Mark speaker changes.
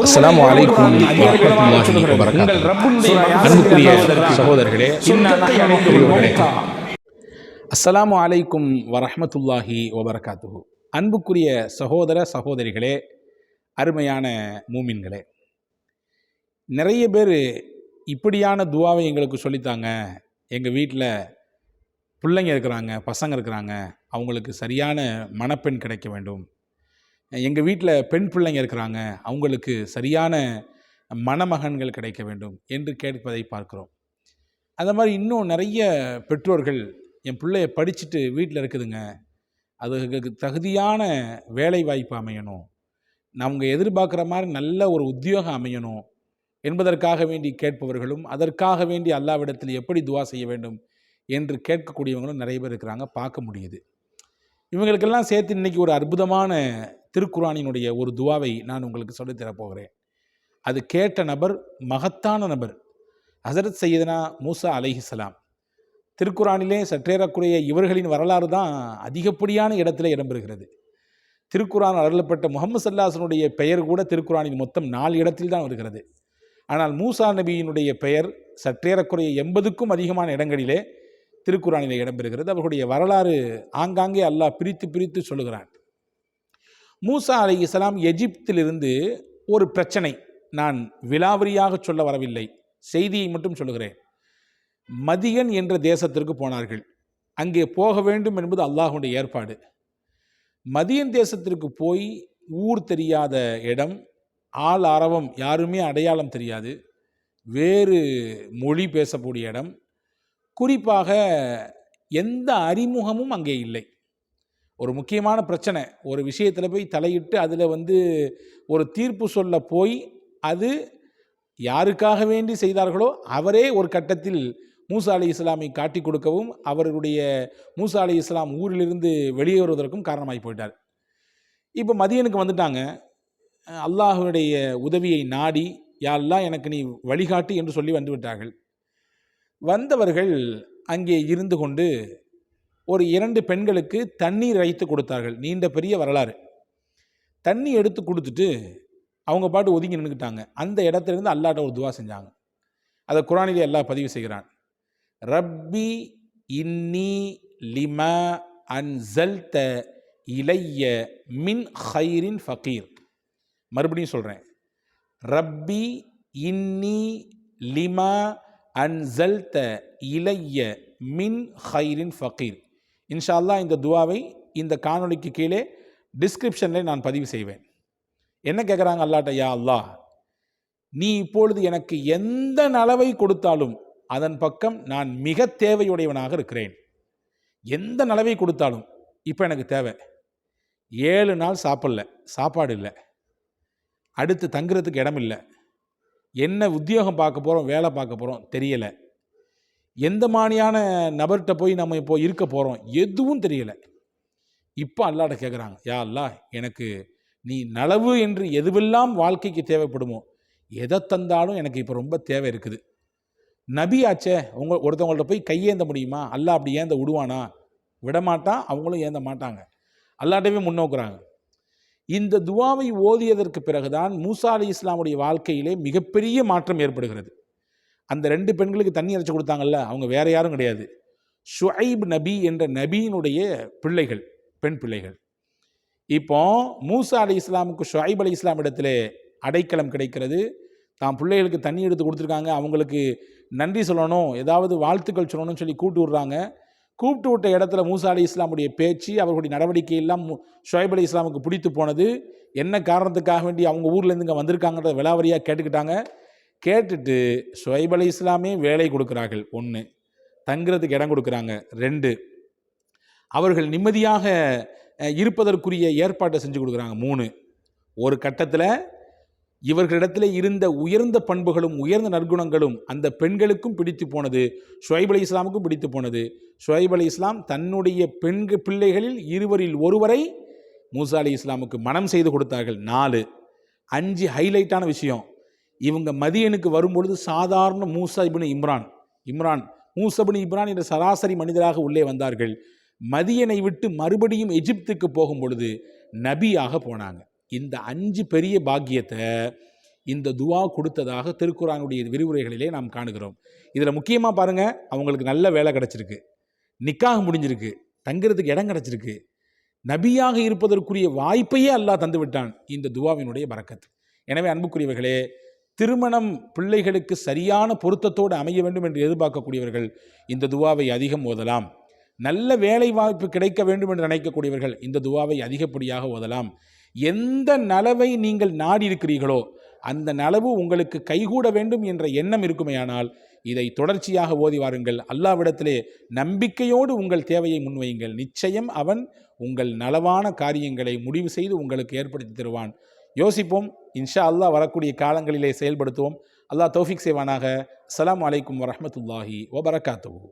Speaker 1: அஸ்ஸலாமு அலைக்கும் வரஹ்மத்துல்லாஹி வபரகாத்துஹு. அன்புக்குரிய சகோதரர்களே பெரியவர்களே. அஸ்ஸலாமு அலைக்கும் வரஹ்மத்துல்லாஹி வபரகாத்துஹு. அன்புக்குரிய சகோதர சகோதரிகளே அருமையான மூமின்களே நிறைய பேர் இப்படியான துவாவை எங்களுக்கு சொல்லித்தாங்க. எங்கள் வீட்டில் பிள்ளைங்க இருக்கிறாங்க பசங்க இருக்கிறாங்க. அவங்களுக்கு சரியான மணப்பெண் கிடைக்க வேண்டும். எங்கள் வீட்டில் பெண் பிள்ளைங்க இருக்கிறாங்க. அவங்களுக்கு சரியான மணமகன்கள் கிடைக்க வேண்டும் என்று கேட்பதை பார்க்குறோம். அந்த மாதிரி இன்னும் நிறைய பெற்றோர்கள் என் பிள்ளைய படிச்சுட்டு வீட்டில் இருக்குதுங்க. அதுக்கு தகுதியான வேலை வாய்ப்பு அமையணும். அவங்க எதிர்பார்க்குற மாதிரி நல்ல ஒரு உத்தியோகம் அமையணும் என்பதற்காக வேண்டி கேட்பவர்களும் அதற்காக வேண்டி அல்லாவிடத்தில் எப்படி துவா செய்ய வேண்டும் என்று கேட்கக்கூடியவங்களும் நிறைய பேர் இருக்கிறாங்க. பார்க்க முடியுது. இவங்களுக்கெல்லாம் சேர்த்து இன்னைக்கு ஒரு அற்புதமான திருக்குரானினுடைய ஒரு துவாவை நான் உங்களுக்கு சொல்லித் அது கேட்ட நபர் மகத்தான நபர் ஹசரத் சையதனா மூசா அலைஹிசலாம் திருக்குறானிலே சற்றேறக்குறைய இவர்களின் வரலாறு தான் அதிகப்படியான இடத்துல இடம்பெறுகிறது திருக்குறான் அருளப்பட்ட முகமது சல்லாசனுடைய பெயர் கூட திருக்குறானின் மொத்தம் நாலு இடத்தில் தான் வருகிறது. ஆனால் மூசா நபியினுடைய பெயர் சற்றேறக்குறைய எண்பதுக்கும் அதிகமான இடங்களிலே திருக்குறானிலே இடம்பெறுகிறது அவர்களுடைய வரலாறு ஆங்காங்கே அல்லாஹ் பிரித்து பிரித்து சொல்லுகிறான். மூசா அலை இஸ்லாம் எஜிப்திலிருந்து ஒரு பிரச்சனை. நான் விலாவரியாக சொல்ல வரவில்லை. செய்தியை மட்டும் சொல்லுகிறேன். மதியன் என்ற தேசத்திற்கு போனார்கள். அங்கே போக வேண்டும் என்பது அல்லாஹுடைய ஏற்பாடு. மதியன் தேசத்திற்கு போய் ஊர் தெரியாத இடம் ஆள் அறவம் யாருமே அடையாளம் தெரியாது. வேறு மொழி பேசக்கூடிய இடம். குறிப்பாக எந்த அறிமுகமும் அங்கே இல்லை. ஒரு முக்கியமான பிரச்சனை. ஒரு விஷயத்தில் போய் தலையிட்டு அதில் வந்து ஒரு தீர்ப்பு சொல்ல போய் அது யாருக்காக வேண்டி செய்தார்களோ அவரே ஒரு கட்டத்தில் மூசா அலி இஸ்லாமை காட்டி கொடுக்கவும் அவருடைய மூசா அலி இஸ்லாம் ஊரிலிருந்து வெளியேறுவதற்கும் காரணமாகி போயிட்டார். இப்போ மதியனுக்கு வந்துட்டாங்க. அல்லாஹுடைய உதவியை நாடி யாரெல்லாம் எனக்கு நீ வழிகாட்டி என்று சொல்லி வந்துவிட்டார்கள் வந்தவர்கள் அங்கே இருந்து கொண்டு ஒரு இரண்டு பெண்களுக்கு தண்ணீர் வைத்து கொடுத்தார்கள். நீண்ட பெரிய வரலாறு. தண்ணி எடுத்து கொடுத்துட்டு அவங்க பாட்டு ஒதுங்கி நின்றுக்கிட்டாங்க அந்த இடத்துல இருந்து அல்லாட்ட ஒரு துவா செஞ்சாங்க. அதை குரானிலே அல்லாஹ் பதிவு செய்கிறான். ரப்பி இன்னி லிம அன்சல்த இலைய மின் ஹைரின் ஃபகீர். மறுபடியும் சொல்கிறேன் ரப்பி இன்னி லிமா அன்சல்த இலைய மின் ஹைரின் ஃபகீர். இன்ஷா அல்லாஹ் இந்த துவாவை இந்த காணொளிக்கு கீழே டிஸ்கிரிப்ஷனில் நான் பதிவு செய்வேன். என்ன கேட்குறாங்க அல்லாட்ட? யா அல்லா நீ இப்பொழுது எனக்கு எந்த நலவை கொடுத்தாலும் அதன் பக்கம் நான் மிக தேவையுடையவனாக இருக்கிறேன். எந்த நலவை கொடுத்தாலும் இப்போ எனக்கு தேவை. ஏழு நாள் சாப்பிடல சாப்பாடு இல்லை. அடுத்து தங்குறதுக்கு இடம் இல்லை என்ன உத்தியோகம் பார்க்க போகிறோம் வேலை பார்க்க போகிறோம் தெரியலை. எந்த மாதிரியான நபர்கிட்ட போய் நம்ம இப்போ இருக்க போகிறோம் எதுவும் தெரியலை. இப்போ அல்லாட்ட கேட்குறாங்க யா அல்லா எனக்கு நீ நலவு என்று எதுவெல்லாம் வாழ்க்கைக்கு தேவைப்படுமோ எதை தந்தாலும் எனக்கு இப்போ ரொம்ப தேவை இருக்குது. நபி ஆச்சே உங்க ஒருத்தவங்கள்ட்ட போய் கையேந்த முடியுமா? அல்லா அப்படி ஏந்த விடுவானா? விடமாட்டான் அவங்களும் ஏந்த மாட்டாங்க. அல்லாட்டவே முன்னோக்குறாங்க. இந்த துவாவை ஓதியதற்கு பிறகுதான் மூசா அலி இஸ்லாமுடைய வாழ்க்கையிலே மிகப்பெரிய மாற்றம் ஏற்படுகிறது. அந்த ரெண்டு பெண்களுக்கு தண்ணி அரைச்சி கொடுத்தாங்கல்ல அவங்க வேற யாரும் கிடையாது. ஷுஐப் நபி என்ற நபியினுடைய பிள்ளைகள் பெண் பிள்ளைகள். இப்போ மூசா அலி இஸ்லாமுக்கு ஷுஐப் அலி இஸ்லாம் இடத்துல அடைக்கலம் கிடைக்கிறது. தான் பிள்ளைகளுக்கு தண்ணி எடுத்து கொடுத்துருக்காங்க. அவங்களுக்கு நன்றி சொல்லணும் ஏதாவது வாழ்த்துக்கள் சொல்லணும்னு சொல்லி கூப்பிட்டு விடுறாங்க. கூப்பிட்டு விட்ட இடத்துல மூசா அலி இஸ்லாமுடைய பேச்சு அவர்களுடைய நடவடிக்கை எல்லாம் ஷுவைப் அலி இஸ்லாமுக்கு பிடித்து போனது. என்ன காரணத்துக்காக வேண்டி அவங்க ஊர்லேருந்து இங்கே வந்திருக்காங்கன்றத விலாவரியாக கேட்டுக்கிட்டாங்க. கேட்டுட்டு ஷுவைப் அலி இஸ்லாமே வேலை கொடுக்குறார்கள். ஒன்று தங்குறதுக்கு இடம் கொடுக்குறாங்க. ரெண்டு அவர்கள் நிம்மதியாக இருப்பதற்குரிய ஏற்பாட்டை செஞ்சு கொடுக்குறாங்க. மூணு ஒரு கட்டத்தில் இவர்களிடத்தில் இருந்த உயர்ந்த பண்புகளும் உயர்ந்த நற்குணங்களும் அந்த பெண்களுக்கும் பிடித்து போனது ஷுவைப் அலி இஸ்லாமுக்கும் பிடித்து போனது. ஷுவைப் அலி இஸ்லாம் தன்னுடைய பெண்கள் பிள்ளைகளில் இருவரில் ஒருவரை மூசா அலி இஸ்லாமுக்கு மனம் செய்து கொடுத்தார்கள். நாலு அஞ்சு ஹைலைட்டான விஷயம். இவங்க மதியனுக்கு வரும்பொழுது சாதாரண மூசா இபின் இம்ரான் இம்ரான் மூசபின் இப்ரான் என்ற சராசரி மனிதராக உள்ளே வந்தார்கள். மதியனை விட்டு மறுபடியும் எகிப்துக்கு போகும் பொழுது நபியாக போனாங்க. இந்த அஞ்சு பெரிய பாக்கியத்தை இந்த துவா கொடுத்ததாக திருக்குறானுடைய விரிவுரைகளிலே நாம் காணுகிறோம். இதில் முக்கியமாக பாருங்கள் அவங்களுக்கு நல்ல வேலை கிடச்சிருக்கு. நிக்காக முடிஞ்சிருக்கு தங்குறதுக்கு இடம் கிடச்சிருக்கு. நபியாக இருப்பதற்குரிய வாய்ப்பையே அல்லாஹ் தந்து விட்டான் இந்த துவாவினுடைய பறக்கத்து. எனவே அன்புக்குரியவர்களே திருமணம் பிள்ளைகளுக்கு சரியான பொருத்தத்தோடு அமைய வேண்டும் என்று எதிர்பார்க்கக்கூடியவர்கள் இந்த துவாவை அதிகம் ஓதலாம். நல்ல வேலை வாய்ப்பு கிடைக்க வேண்டும் என்று நினைக்கக்கூடியவர்கள் இந்த துவாவை அதிகப்படியாக ஓதலாம். எந்த நலவை நீங்கள் நாடி இருக்கிறீர்களோ அந்த நலவு உங்களுக்கு கைகூட வேண்டும் என்ற எண்ணம் இருக்குமேயானால் இதை தொடர்ச்சியாக ஓதி வாருங்கள். அல்லாவிடத்திலே நம்பிக்கையோடு உங்கள் தேவையை முன்வையுங்கள். நிச்சயம் அவன் உங்கள் நலவான காரியங்களை முடிவு செய்து உங்களுக்கு ஏற்படுத்தி தருவான். யோசிப்போம். இன்ஷா அல்லாஹ் வரக்கூடிய காலங்களிலே செயல்படுத்துவோம். அல்லாஹ் தௌஃபிக் செய்வானாக. அலாம் அலைக்கும் வரமத்துல்லாஹி வபரகாத்துஹு.